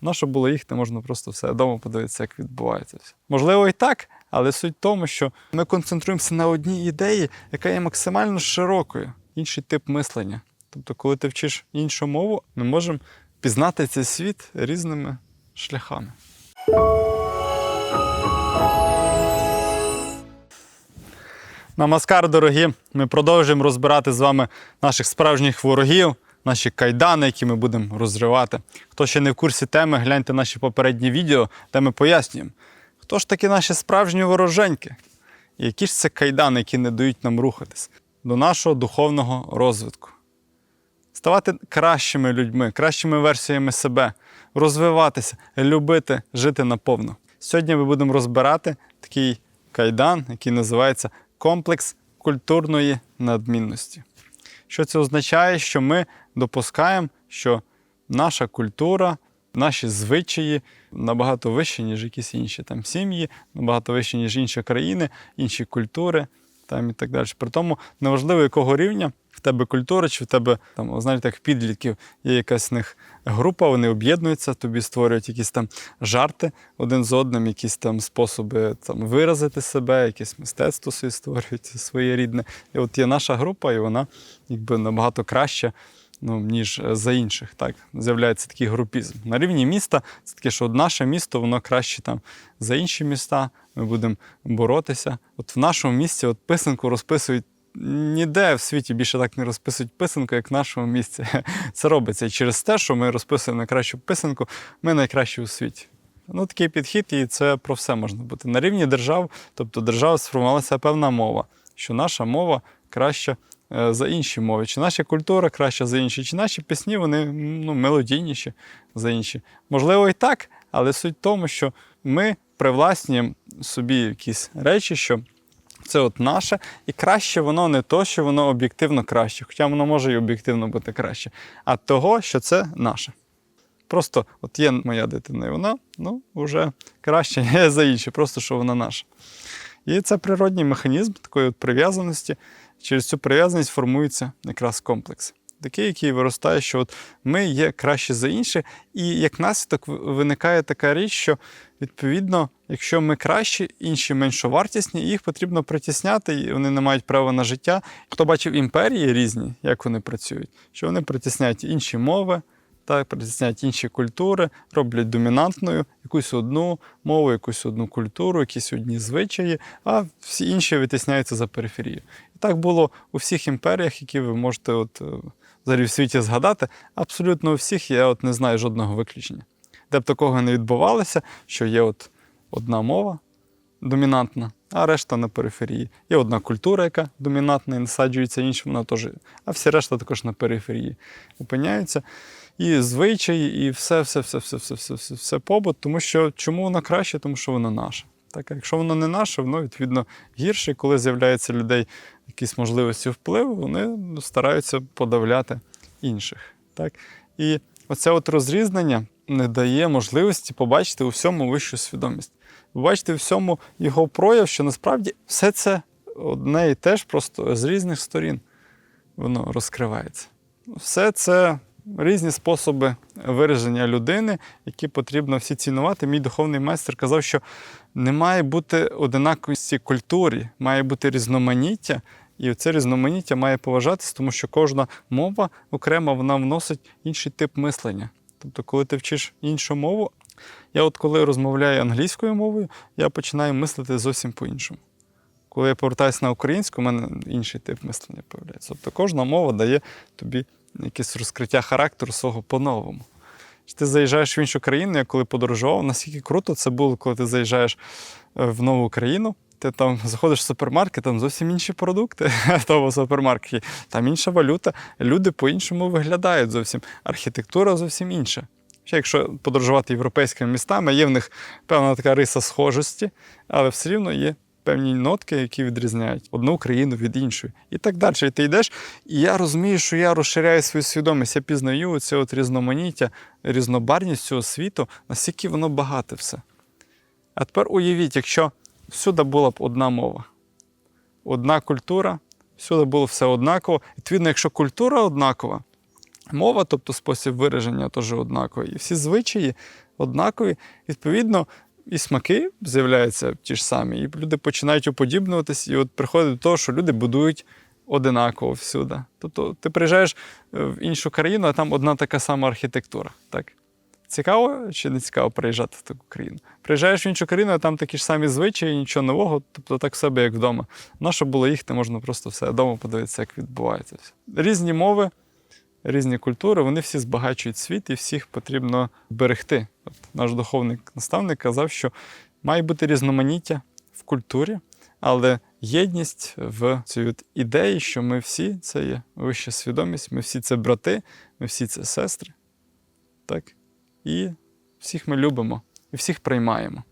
На що було їхати, можна просто все вдома подивитися, як відбувається. все. Можливо, і так, але суть в тому, що ми концентруємося на одній ідеї, яка є максимально широкою, інший тип мислення. Тобто, коли ти вчиш іншу мову, ми можемо пізнати цей світ різними шляхами. Намаскар, дорогі! Ми продовжуємо розбирати з вами наших справжніх ворогів, наші кайдани, які ми будемо розривати. Хто ще не в курсі теми, гляньте наші попередні відео, де ми пояснюємо, хто ж такі наші справжні вороженьки, і які ж це кайдани, які не дають нам рухатись до нашого духовного розвитку. Ставати кращими людьми, кращими версіями себе, розвиватися, любити, жити наповно. Сьогодні ми будемо розбирати такий кайдан, який називається комплекс культурної надмінності. Що це означає? Що ми допускаємо, що наша культура, наші звичаї набагато вищі, ніж якісь інші там сім'ї, набагато вищі, ніж інші країни, інші культури там і так далі. При тому неважливо, якого рівня в тебе культура, чи в тебе там, знаєте, як підлітків є якась в них група, вони об'єднуються, тобі створюють якісь там жарти один з одним, якісь там способи там, виразити себе, якесь мистецтво собі створюють своєрідне. І от є наша група, і вона якби набагато краща. Ну, ніж за інших, так з'являється такий групізм. На рівні міста це таке, що наше місто воно краще там за інші міста. Ми будемо боротися. От в нашому місті от писанку розписують ніде в світі більше так не розписують писанку, як в нашому місці. Це робиться. І через те, що ми розписуємо найкращу писанку, ми найкращі у світі. Ну, такий підхід, і це про все можна бути. На рівні держав, тобто держава сформувалася певна мова, що наша мова краща е, за інші мови, чи наша культура краща за інші, чи наші пісні вони ну, мелодійніші за інші. Можливо, і так, але суть в тому, що ми привласнюємо собі якісь речі, що це от наше, і краще воно не то, що воно об'єктивно краще, хоча воно може і об'єктивно бути краще, а того, що це наше. Просто от є моя дитина, і вона ну, вже краще за інші, просто що вона наша. І це природній механізм такої от прив'язаності. Через цю прив'язаність формується якраз комплекс. Такий, який виростає, що от ми є краще за інші, і як наслідок виникає така річ, що відповідно, якщо ми кращі, інші меншовартісні, їх потрібно притісняти, і вони не мають права на життя. Хто бачив імперії різні, як вони працюють, що вони притісняють інші мови, так, притісняють інші культури, роблять домінантною якусь одну мову, якусь одну культуру, якісь одні звичаї, а всі інші витісняються за периферію. І так було у всіх імперіях, які ви можете от, е, взагалі в світі згадати. Абсолютно у всіх я от не знаю жодного виключення. Де б такого не відбувалося, що є от одна мова домінантна, а решта на периферії. Є одна культура, яка домінантна і насаджується іншим, вона теж, а всі решта також на периферії опиняються. І звичаї, і все, все, все, все, все, все, все, все побут. Тому що чому воно краще? Тому що воно наше. Так, якщо воно не наше, воно відповідно гірше. Коли з'являється людей якісь можливості впливу, вони стараються подавляти інших. Так? І оце от розрізнення не дає можливості побачити у всьому вищу свідомість. Побачити у всьому його прояв, що насправді все це одне і те ж, просто з різних сторін воно розкривається. Все це різні способи вираження людини, які потрібно всі цінувати. Мій духовний майстер казав, що не має бути одинаковості культурі, має бути різноманіття. І це різноманіття має поважатися, тому що кожна мова окремо вона вносить інший тип мислення. Тобто, коли ти вчиш іншу мову, я от коли розмовляю англійською мовою, я починаю мислити зовсім по-іншому. Коли я повертаюся на українську, у мене інший тип мислення появляється. Тобто кожна мова дає тобі якесь розкриття характеру свого по-новому. Ти заїжджаєш в іншу країну, я коли подорожував, наскільки круто це було, коли ти заїжджаєш е, в нову країну, ти там заходиш в супермаркет, там зовсім інші продукти тому супермаркеті, там інша валюта, люди по-іншому виглядають зовсім, архітектура зовсім інша. Ще якщо подорожувати європейськими містами, є в них певна така риса схожості, але все рівно є певні нотки, які відрізняють одну країну від іншої. І так далі. І ти йдеш, і я розумію, що я розширяю свою свідомість, я пізнаю це от різноманіття, різнобарність цього світу, наскільки воно багате все. А тепер уявіть, якщо всюди була б одна мова, одна культура, всюди було все однаково. Відповідно, якщо культура однакова, мова, тобто спосіб вираження теж однаковий, і всі звичаї однакові. Відповідно, і смаки з'являються ті ж самі, і люди починають уподібнюватись, і от приходить до того, що люди будують одинаково всюди. Тобто ти приїжджаєш е, в іншу країну, а там одна така сама архітектура. Так? Цікаво чи не цікаво приїжджати в таку країну? Приїжджаєш в іншу країну, а там такі ж самі звичаї, нічого нового, тобто так себе, як вдома. Нащо було їхати, можна просто все вдома подивитися, як відбувається все. Різні мови, різні культури, вони всі збагачують світ і всіх потрібно берегти. Наш духовний наставник казав, що має бути різноманіття в культурі, але єдність в цій от ідеї, що ми всі це є вища свідомість, ми всі це брати, ми всі це сестри. Так? І всіх ми любимо і всіх приймаємо.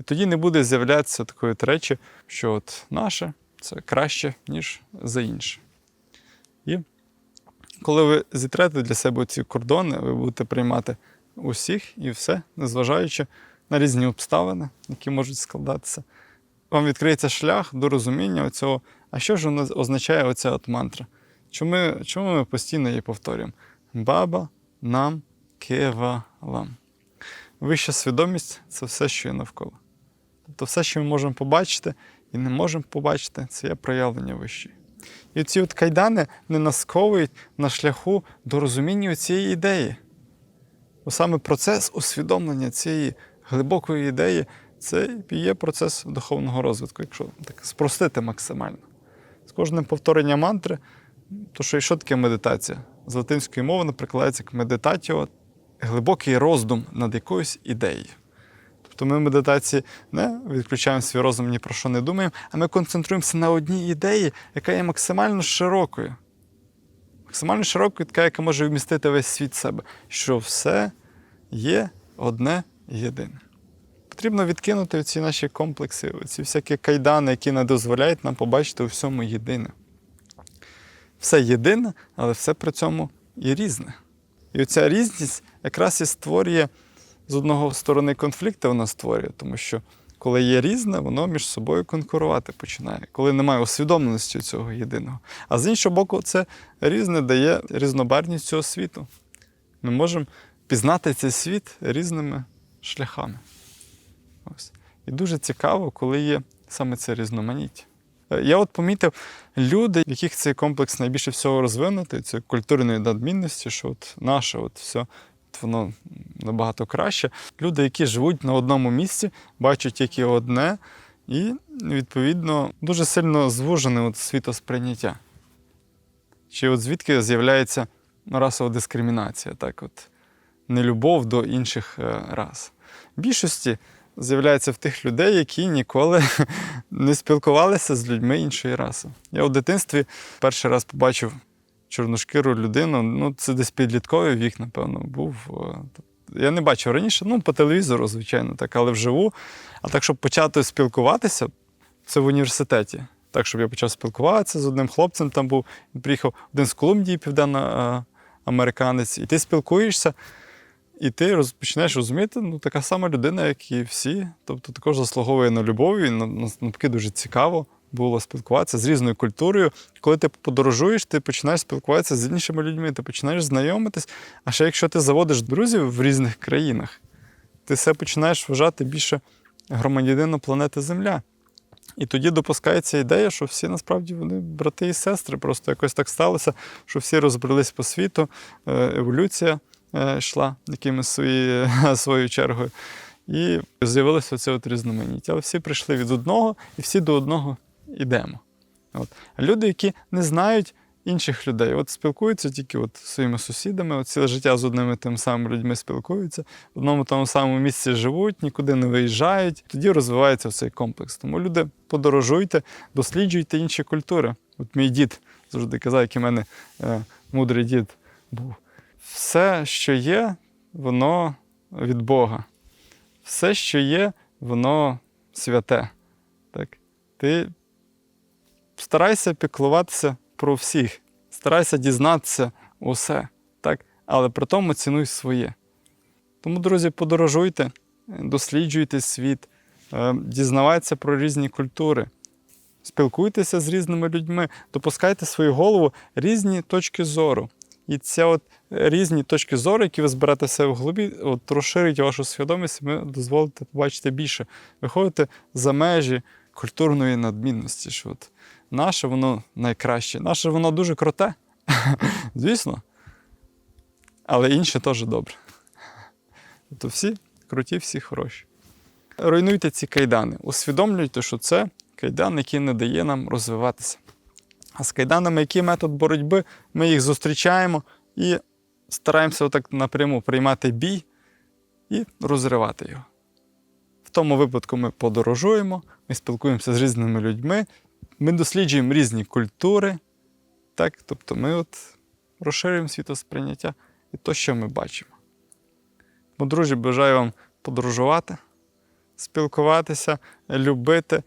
І тоді не буде з'являтися такої речі, що от наше це краще, ніж за інше. І коли ви зітрете для себе ці кордони, ви будете приймати усіх і все, незважаючи на різні обставини, які можуть складатися. Вам відкриється шлях до розуміння цього, а що ж означає оця от мантра? Чому чому ми постійно її повторюємо? Баба нам кевалам. Вища свідомість це все, що є навколо. Тобто все, що ми можемо побачити і не можемо побачити, це є проявлення вищої. І ці от кайдани не насковують на шляху до розуміння цієї ідеї. Саме процес усвідомлення цієї глибокої ідеї це і є процес духовного розвитку, якщо так спростити максимально. З кожним повторенням мантри, то що що таке медитація? З латинської мови вона прикладається як медитатіо, глибокий роздум над якоюсь ідеєю. Тобто ми в медитації не відключаємо свій розум ні про що не думаємо, а ми концентруємося на одній ідеї, яка є максимально широкою. Максимально широкою, така, яка може вмістити весь світ в себе, що все є одне єдине. Потрібно відкинути ці наші комплекси, ці всякі кайдани, які не дозволяють нам побачити у всьому єдине. Все єдине, але все при цьому і різне. І оця різність якраз і створює з одного сторони конфлікти, вона створює, тому що коли є різне, воно між собою конкурувати починає, коли немає усвідомленості цього єдиного. А з іншого боку, це різне дає різнобарність цього світу. Ми можемо пізнати цей світ різними шляхами. Ось. І дуже цікаво, коли є саме це різноманіття. Е, Я от помітив люди, яких цей комплекс найбільше всього розвинутий, це культурної надмінності, що от наше от все воно набагато краще. Люди, які живуть на одному місці, бачать тільки одне, і, відповідно, дуже сильно звужене от світосприйняття. Чи от звідки з'являється расова дискримінація, так от нелюбов до інших е, рас. В більшості з'являється в тих людей, які ніколи не спілкувалися з людьми іншої раси. Я у дитинстві перший раз побачив чорношкіру людину, ну це десь підлітковий вік, напевно, був. е, Я не бачив раніше, ну, по телевізору, звичайно, так, але вживу. А так, щоб почати спілкуватися, це в університеті. Так, щоб я почав спілкуватися з одним хлопцем, там був, він приїхав один з Колумбії, південноамериканець, і ти спілкуєшся, і ти роз, починаєш розуміти, ну, така сама людина, як і всі. Тобто також заслуговує на любов, і на- на- навпаки дуже цікаво було спілкуватися з різною культурою. Коли ти подорожуєш, ти починаєш спілкуватися з іншими людьми, ти починаєш знайомитись. А ще якщо ти заводиш друзів в різних країнах, ти все починаєш вважати більше громадянином планети Земля. І тоді допускається ідея, що всі насправді вони брати і сестри. Просто якось так сталося, що всі розбрелись по світу, е, еволюція е, йшла якимось своєю чергою. І з'явилося оце от різноманіття. Але всі прийшли від одного, і всі до одного йдемо. От. Люди, які не знають інших людей, от спілкуються тільки от своїми сусідами, от ціле життя з одними тими самими людьми спілкуються, в одному тому самому місці живуть, нікуди не виїжджають. Тоді розвивається цей комплекс. Тому люди подорожуйте, досліджуйте інші культури. От мій дід завжди казав, який в мене е, мудрий дід був. Все, що є, воно від Бога. Все, що є, воно святе. Так? Ти старайся піклуватися про всіх, старайся дізнатися усе, так? але при тому цінуй своє. Тому, друзі, подорожуйте, досліджуйте світ, е, дізнавайтеся про різні культури, спілкуйтеся з різними людьми, допускайте свою голову різні точки зору. І це от різні точки зору, які ви зберете себе в голові, от розширить вашу свідомість, і ви дозволите побачити більше. Виходите за межі культурної надмінності. Що от наше воно найкраще. Наше воно дуже круте, звісно. Але інше теж добре. Тобто всі круті, всі хороші. Руйнуйте ці кайдани, усвідомлюйте, що це кайдан, який не дає нам розвиватися. А з кайданами, який метод боротьби, ми їх зустрічаємо і стараємося отак напряму приймати бій і розривати його. В тому випадку ми подорожуємо, ми спілкуємося з різними людьми, ми досліджуємо різні культури. Так? Тобто ми от розширюємо світосприйняття і то, що ми бачимо. Тому, друзі, бажаю вам подорожувати, спілкуватися, любити,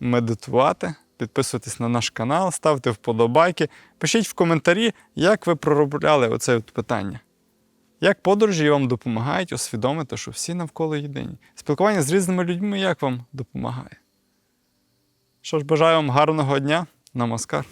медитувати. Підписуйтесь на наш канал, ставте вподобайки. Пишіть в коментарі, як ви проробляли оце от питання. Як подорожі вам допомагають усвідомити, що всі навколо єдині. Спілкування з різними людьми як вам допомагає? Що ж, бажаю вам гарного дня. Намаскар.